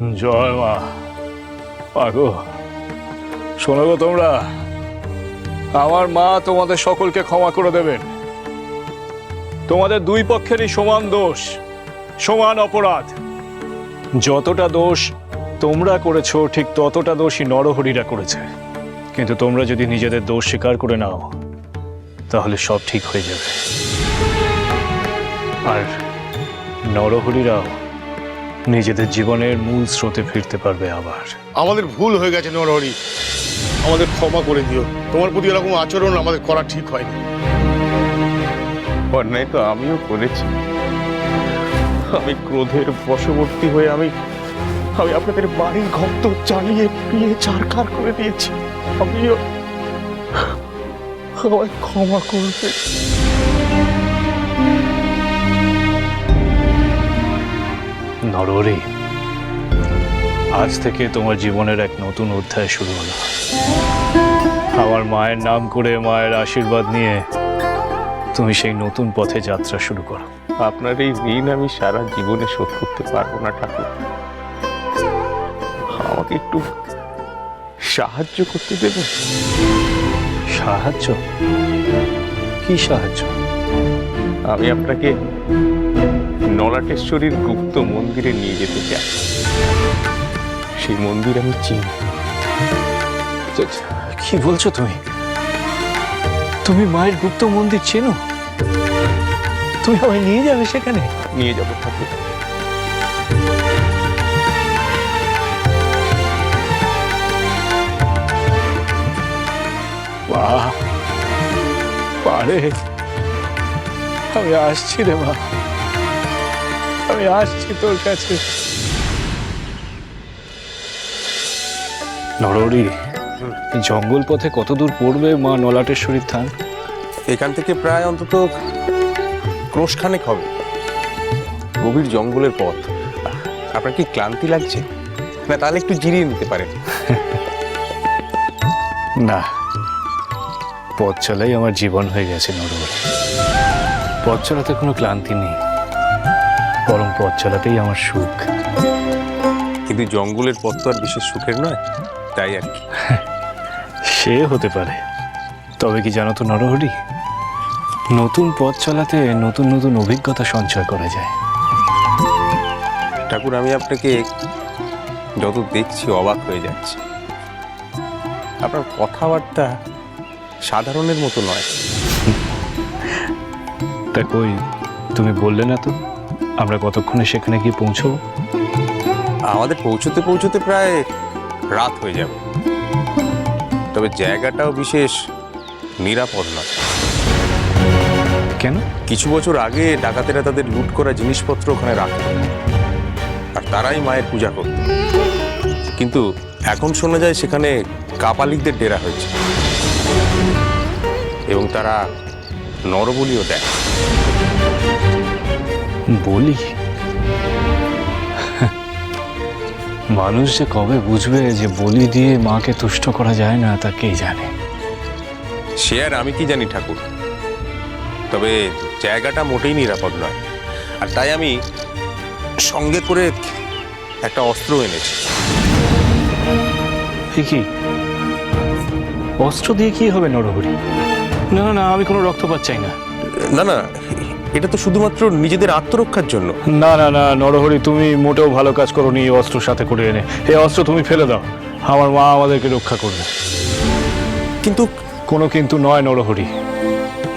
জয় মা। মাগো শোনো গো তোমরা, আমার মা তোমাদের সকলকে ক্ষমা করে দেবেন। তোমাদের দুই পক্ষেরই সমান দোষ, সমান অপরাধ। যতটা দোষ তোমরা করেছ, ঠিক ততটা দোষই নরহরিরা করেছে। কিন্তু তোমরা যদি নিজেদের দোষ স্বীকার করে নাও, তাহলে সব ঠিক হয়ে যাবে। আর নরহরিরাও নিজেদের জীবনের মূল স্রোতে ফিরতে পারবে আবার। আমাদের ভুল হয়ে গেছে নরহরি আমাদের ক্ষমা করে দিও। তোমার প্রতি এরকম আচরণ আমাদের করা ঠিক হয়নি। অন্যায় তো আমিও করেছি। আমি ক্রোধের বশবর্তী হয়ে আমি আমি আপনাদের বাড়ি ঘর তো জ্বালিয়ে পিয়ে চারকার করে দিয়েছি। আমিও আমায় ক্ষমা করবে নরহরি আজ থেকে তোমার জীবনের এক নতুন অধ্যায় শুরু হলো। আমার মায়ের নাম করে মায়ের আশীর্বাদ নিয়ে তুমি সেই নতুন পথে যাত্রা শুরু করো। আপনার এই ঋণ আমি সারা জীবনে শোধ করতে পারব না ঠাকুর। আমাকে একটু সাহায্য করতে দেবে সাহায্য? কি সাহায্য? আমি আপনাকে নলাটেশ্বরীর গুপ্ত মন্দিরে নিয়ে যেতে চাই। সেই মন্দির আমি চিনি। কি বলছো তুমি? তুমি মায়ের গুপ্ত মন্দির চেনো? তুমি আমায় নিয়ে যাবে সেখানে? নিয়ে যাব ঠাকুর। পারে। আমি আসছি রে মা। আমি আসছি তোর কাছে। নরহরি জঙ্গল পথে কত দূর পড়বে মা নলাটেশ্বরীর থান? এখান থেকে প্রায় অন্তত ক্রোশখানেক হবে। গভীর জঙ্গলের পথ। আপনার কি ক্লান্তি লাগছে? না তাহলে একটু জিরিয়ে নিতে পারেন। না পথ চলাই আমার জীবন হয়ে গেছে নরহরি। পথ চলাতে কোনো ক্লান্তি নেই। পথ চলাতেই আমার সুখ। কিন্তু জঙ্গলের পথ তো আর বিশেষ সুখের নয় তাই আর কি। সে হতে পারে। তবে কি জানো তো নরহরি? নতুন পথ চলাতে নতুন নতুন অভিজ্ঞতা সঞ্চয় করা যায়। ঠাকুর আমি আপনাকে যত দেখছি অবাক হয়ে যাচ্ছি। আপনার কথাবার্তা সাধারণের মতো নয়। তা কই তুমি বললে না তো? আমরা কতক্ষণে সেখানে গিয়ে পৌঁছবো? আমাদের পৌঁছতে পৌঁছতে প্রায় রাত হয়ে যাবে। তবে জায়গাটাও বিশেষ নিরাপদ না কেন? কিছু বছর আগে ডাকাতেরা তাদের লুট করা জিনিসপত্র ওখানে রাখত আর তারাই মায়ের পূজা করত। কিন্তু এখন শোনা যায় সেখানে কাপালিকদের ডেরা হয়েছে। এবং তারা নরবলিও দেয়। বলি? মানুষ যে কবে বুঝবে যে বলি দিয়ে মাকে তুষ্ট করা যায় না তা কে জানে? সে আর আমি কি জানি ঠাকুর? তবে জায়গাটা মোটেই নিরাপদ নয়। আর তাই আমি সঙ্গে করে একটা অস্ত্র এনেছি। কি? অস্ত্র দিয়ে কি হবে নরহরি? না না না আমি কোনো রক্তপাত চাই না। না না এটা তো শুধুমাত্র নিজেদের আত্মরক্ষার জন্য। না না না নরহরি তুমি মোটেও ভালো কাজ করো নি এই অস্ত্র সাথে করে এনে। এই অস্ত্র তুমি ফেলে দাও। আমার মা আমাদেরকে রক্ষা করবে। কিন্তু কোনো কিন্তু নয় নরহরি।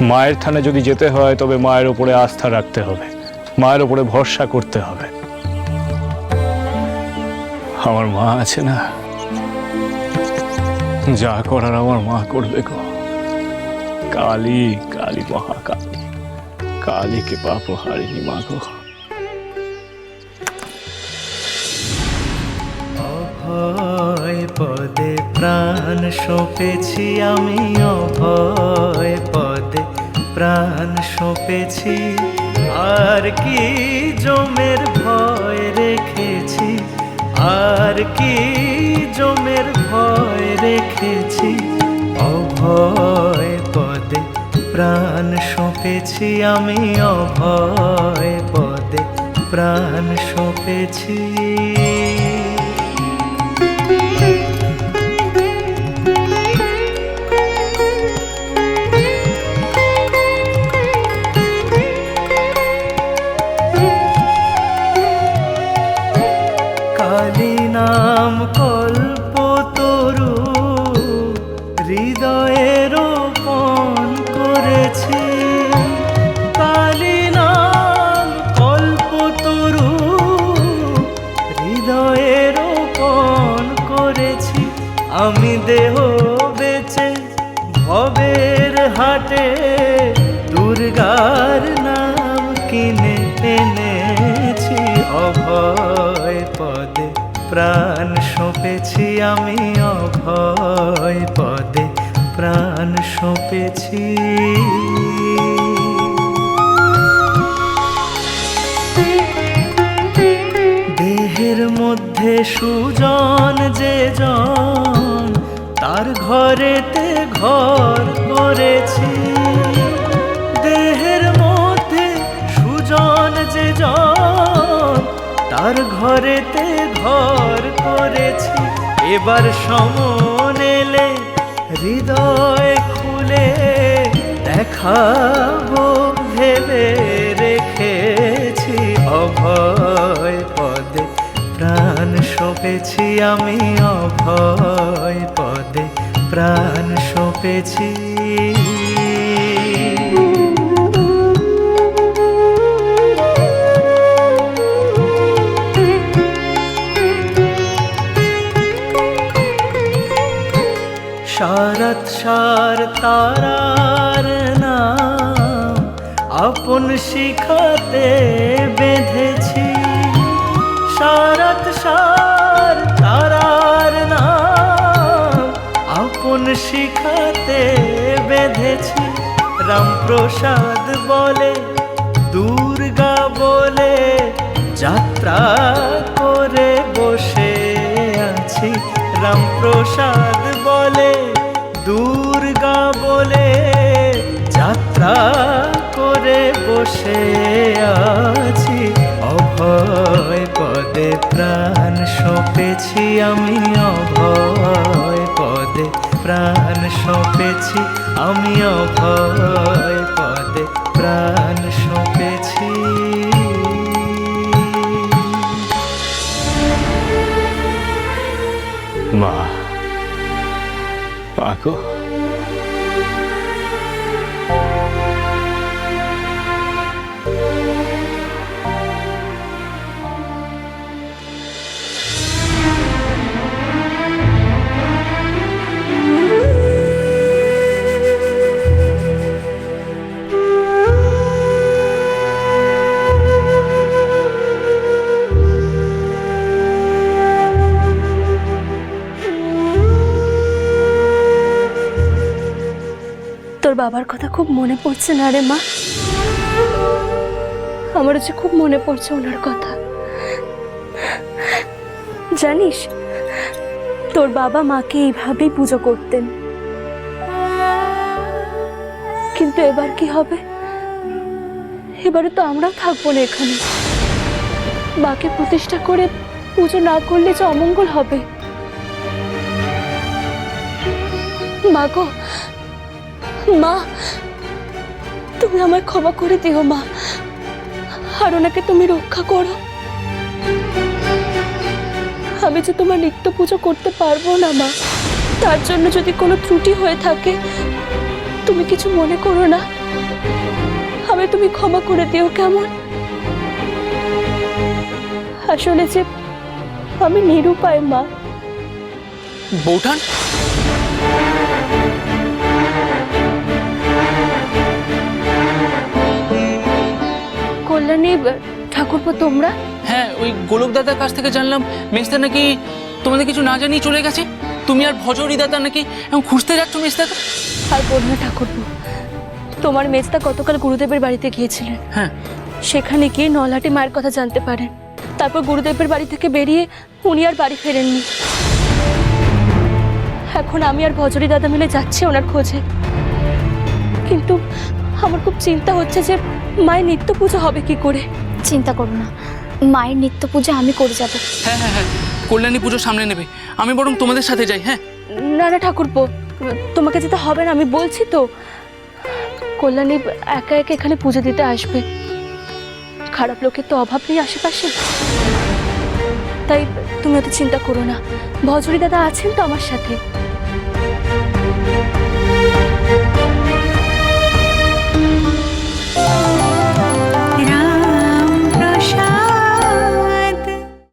মায়ের থানে যদি যেতে হয় তবে মায়ের ওপরে আস্থা রাখতে হবে। মায়ের ওপরে ভরসা করতে হবে। আমার মা আছে না? যা করার আমার মা করবে গো। কালী কালী মহাকালী। হারিনি মা গো অভয় পদে প্রাণ সঁপেছি আমি, অভয় পদে প্রাণ সঁপেছি। আর কি জমের ভয় রেখেছি, আর কি জমের ভয় রেখেছি। অভয় প্রাণ সঁপেছি আমি অভয় পদে। প্রাণ সঁপেছি। কালী নাম কল্প তরু হাটে দুর্গার নাম কিনে এনেছি অভয় পদে। প্রাণ সঁপেছি আমি অভয় পদে। প্রাণ সঁপেছি। দেহের মধ্যে সুজন যে জন, তার ঘরেতে ঘর ঘরেতে ঘর করেছি। এবার সমন এলে হৃদয় খুলে দেখাবো, ভেবে রেখেছি অভয় পদে। প্রাণ সঁপেছি আমি অভয় পদে। প্রাণ সঁপেছি তারার নাম আপন শিখাতে বেঁধেছি। শারদ সার তারার নাম আপন শিখাতে বেঁধেছি। রামপ্রসাদ বলে, দুর্গা বলে, যাত্রা করে বসে আছি। রামপ্রসাদ বলে যাত্রা করে বসে আছি। অভয় পদে প্রাণ সপেছি আমি, অভয় পদে প্রাণ সপেছি আমি, অভয় কথা খুব মনে পড়ছে না রে মা। আমারও যে খুব মনে পড়ছে ওনার কথা। জানিস, তোর বাবা মাকে এইভাবেই পুজো করতেন। কিন্তু এবার কি হবে? এবারে তো আমরাও থাকব না এখানে। মাকে প্রতিষ্ঠা করে পুজো না করলে যে অমঙ্গল হবে। মা গো মা, তুমি আমায় ক্ষমা করে দিও মা, আর ওনাকে তুমি রক্ষা করো। আমি যে তোমার নিত্য পুজো করতে পারব না মা, তার জন্য যদি কোনো ত্রুটি হয়ে থাকে, তুমি কিছু মনে করো না। আমি তুমি ক্ষমা করে দিও কেমন? আসলে যে আমি নিরুপায় মা। বৌঠান কল্যাণী ঠাকুরপো তোমরা? হ্যাঁ ওই গোলক দাদার কাছ থেকে জানলাম মেজদা নাকি তোমাদের কিছু না জানিয়ে চলে গেছে। তুমি আর ভজরি দাদা নাকি এখন খুঁজতে যাচ্ছ মেজদাকে? আর বলুন ঠাকুরপো তোমার মেজদা গতকাল গুরুদেবের বাড়িতে গিয়েছিলেন। হ্যাঁ। সেখানে গিয়ে নলহাটি মায়ের কথা জানতে পারেন। তারপর গুরুদেবের বাড়ি থেকে বেরিয়ে উনি আর বাড়ি ফেরেননি। এখন আমি আর ভজরি দাদা মিলে যাচ্ছি ওনার খোঁজে। কিন্তু আমার খুব চিন্তা হচ্ছে যে মায়ের নিত্য পুজো হবে কি করে? চিন্তা করো না। মায়ের নিত্য পূজা আমি করে যাব। হ্যাঁ হ্যাঁ হ্যাঁ। কল্যাণী পুজো সামনে নেবে। আমি বরং তোমাদের সাথে যাই হ্যাঁ? না না ঠাকুরপো তোমাকে যেতে হবে না আমি বলছি তো। কল্যাণী একা একা এখানে পুজো দিতে আসবে। খারাপ লোকের তো অভাব নেই আশেপাশে। তাই তুমি অত চিন্তা করো না। ভজরি দাদা আছেন তো আমার সাথে।